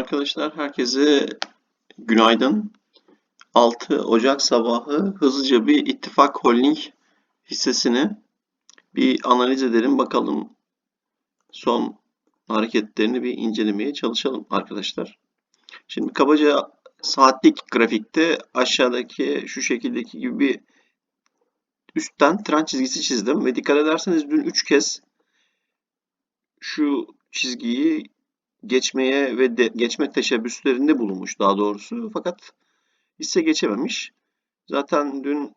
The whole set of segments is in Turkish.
Arkadaşlar herkese günaydın. 6 Ocak sabahı hızlıca bir ittifak holding hissesini bir analiz edelim. Bakalım son hareketlerini bir incelemeye çalışalım arkadaşlar. Şimdi kabaca saatlik grafikte aşağıdaki şu şekildeki gibi bir üstten trend çizgisi çizdim ve dikkat ederseniz dün 3 kez şu çizgiyi geçmeye ve de, geçme teşebbüslerinde bulunmuş daha doğrusu. Fakat hisse geçememiş. Zaten dün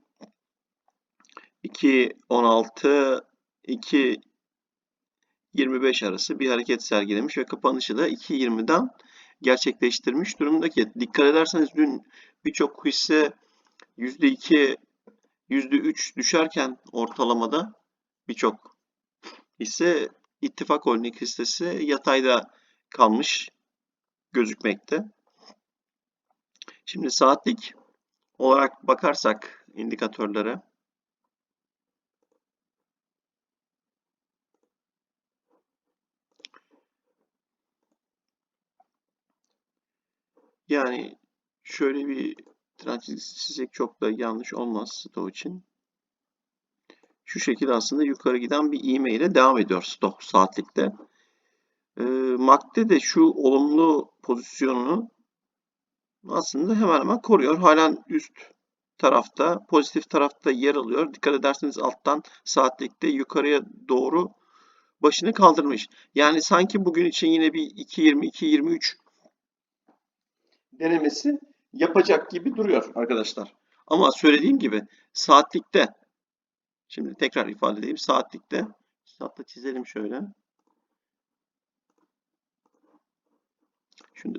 2.16 2.25 arası bir hareket sergilemiş ve kapanışı da 2.20'den gerçekleştirmiş durumdaki. Dikkat ederseniz dün birçok hisse %2 %3 düşerken ortalamada birçok hisse ittifak holding hissesi yatayda kalmış gözükmekte. Şimdi saatlik olarak bakarsak indikatörlere yani şöyle bir trend çizgisi çizsek çok da yanlış olmaz Stoch için. Şu şekilde aslında yukarı giden bir ivme ile devam ediyor Stoch saatlikte. E, MACD de şu olumlu pozisyonunu aslında hemen hemen koruyor. Halen üst tarafta, pozitif tarafta yer alıyor. Dikkat ederseniz alttan saatlikte yukarıya doğru başını kaldırmış. Yani sanki bugün için yine bir 2.20-2.23 denemesi yapacak gibi duruyor arkadaşlar. Ama söylediğim gibi saatlikte şimdi tekrar ifade edeyim saatlikte hatta çizelim şöyle. Şunu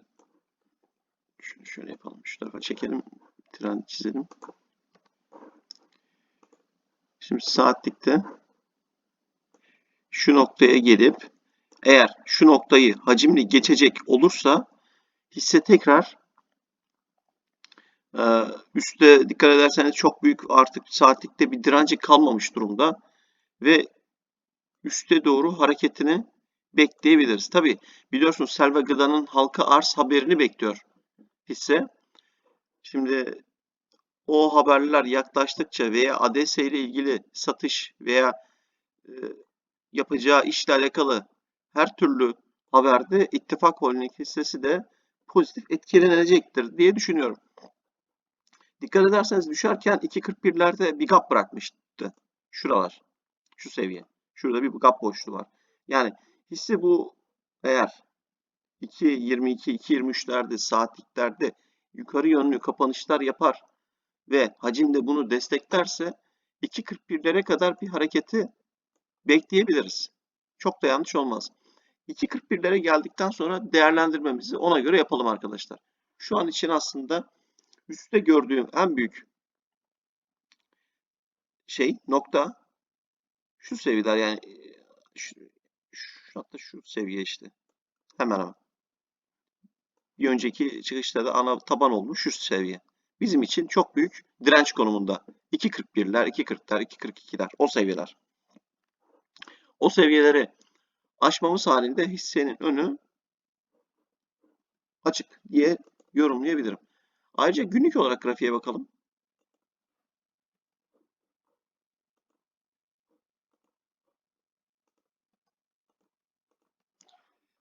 şunu şöyle yapalım. Şu tarafa çekelim. Trend çizelim. Şimdi saatlikte şu noktaya gelip eğer şu noktayı hacimli geçecek olursa hisse tekrar e, üstte dikkat ederseniz çok büyük artık saatlikte bir direnci kalmamış durumda ve üste doğru hareketini bekleyebiliriz. Tabi biliyorsunuz Selva Gıda'nın halka arz haberini bekliyor hisse. Şimdi o haberler yaklaştıkça veya ADS ile ilgili satış veya e, yapacağı işle alakalı her türlü haberde ittifak holding hissesi de pozitif etkilenecektir diye düşünüyorum. Dikkat ederseniz düşerken 2.41'lerde bir gap bırakmıştı. Şuralar. Şu seviye. Şurada bir gap boşluğu var. Yani hisse bu eğer 2.22, 2.23'lerde saatliklerde yukarı yönlü kapanışlar yapar ve hacim de bunu desteklerse 2.41'lere kadar bir hareketi bekleyebiliriz. Çok da yanlış olmaz. 2.41'lere geldikten sonra değerlendirmemizi ona göre yapalım arkadaşlar. Şu an için aslında üstte gördüğüm en büyük şey nokta şu seviyeler yani şu, şu hatta şu seviye işte. Hemen hemen. Bir önceki çıkışta da ana taban olmuş şu seviye. Bizim için çok büyük direnç konumunda. 2.41'ler, 2.40'lar, 2.42'ler o seviyeler. O seviyeleri aşmamız halinde hissenin önü açık diye yorumlayabilirim. Ayrıca günlük olarak grafiğe bakalım.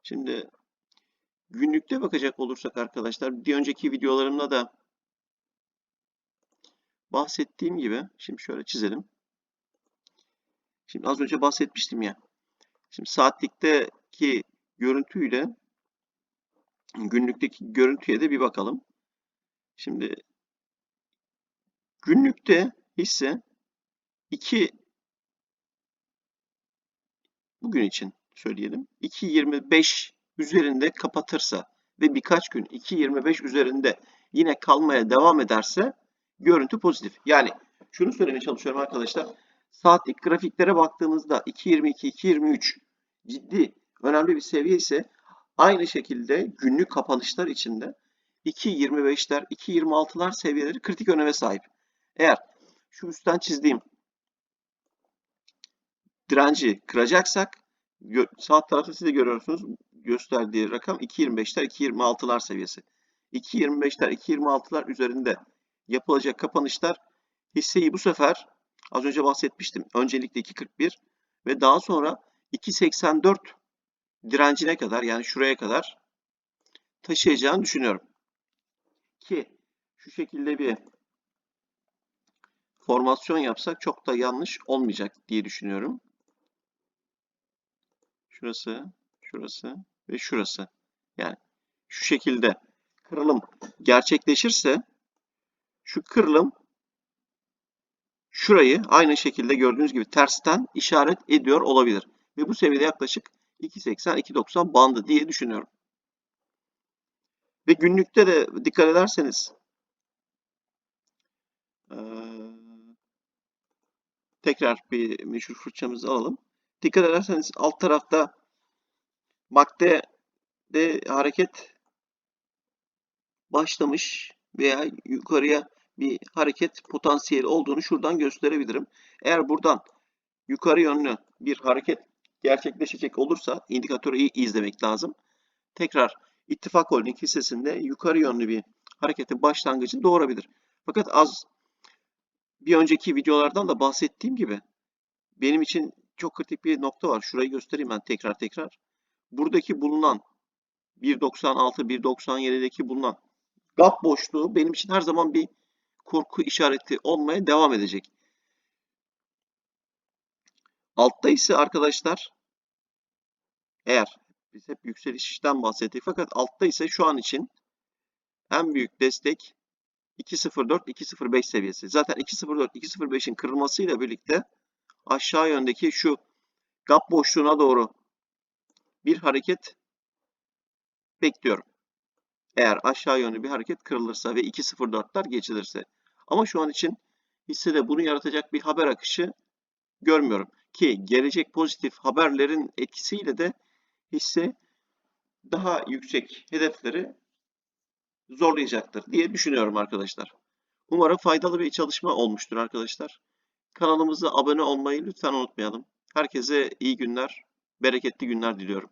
Şimdi günlükte bakacak olursak arkadaşlar bir önceki videolarımda da bahsettiğim gibi şimdi şöyle çizelim. Şimdi az önce bahsetmiştim ya. Şimdi saatlikteki görüntüyle günlükteki görüntüye de bir bakalım. Şimdi günlükte hisse 2 bugün için söyleyelim. 2.25 üzerinde kapatırsa ve birkaç gün 2.25 üzerinde yine kalmaya devam ederse görüntü pozitif. Yani şunu söylemeye çalışıyorum arkadaşlar. Saatlik grafiklere baktığımızda 2.22, 2.23 ciddi önemli bir seviye ise aynı şekilde günlük kapanışlar içinde 2.25'ler, 2.26'lar seviyeleri kritik öneme sahip. Eğer şu üstten çizdiğim direnci kıracaksak sağ tarafta siz de görüyorsunuz gösterdiği rakam 2.25'ler 2.26'lar seviyesi. 2.25'ler 2.26'lar üzerinde yapılacak kapanışlar hisseyi bu sefer az önce bahsetmiştim. Öncelikle 2.41 ve daha sonra 2.84 direncine kadar yani şuraya kadar taşıyacağını düşünüyorum. Ki şu şekilde bir formasyon yapsak çok da yanlış olmayacak diye düşünüyorum. Şurası, şurası ve şurası. Yani şu şekilde kırılım gerçekleşirse şu kırılım şurayı aynı şekilde gördüğünüz gibi tersten işaret ediyor olabilir. Ve bu seviyede yaklaşık 2.80-2.90 bandı diye düşünüyorum. Ve günlükte de dikkat ederseniz tekrar bir meşhur fırçamızı alalım. Dikkat ederseniz alt tarafta MACD de hareket başlamış veya yukarıya bir hareket potansiyeli olduğunu şuradan gösterebilirim. Eğer buradan yukarı yönlü bir hareket gerçekleşecek olursa indikatörü iyi izlemek lazım. Tekrar İttifak Holding hissesinde yukarı yönlü bir hareketin başlangıcını doğurabilir. Fakat az bir önceki videolardan da bahsettiğim gibi benim için çok kritik bir nokta var. Şurayı göstereyim ben tekrar tekrar. Buradaki bulunan 1.96, 1.97'deki bulunan gap boşluğu benim için her zaman bir korku işareti olmaya devam edecek. Altta ise arkadaşlar eğer biz hep yükselişten bahsettik fakat altta ise şu an için en büyük destek 2.04 2.05 seviyesi. Zaten 2.04 2.05'in kırılmasıyla birlikte aşağı yöndeki şu gap boşluğuna doğru bir hareket bekliyorum. Eğer aşağı yönlü bir hareket kırılırsa ve 2.04'ler geçilirse. Ama şu an için hissede bunu yaratacak bir haber akışı görmüyorum. Ki gelecek pozitif haberlerin etkisiyle de hisse daha yüksek hedefleri zorlayacaktır diye düşünüyorum arkadaşlar. Umarım faydalı bir çalışma olmuştur arkadaşlar. Kanalımıza abone olmayı lütfen unutmayalım. Herkese iyi günler, bereketli günler diliyorum.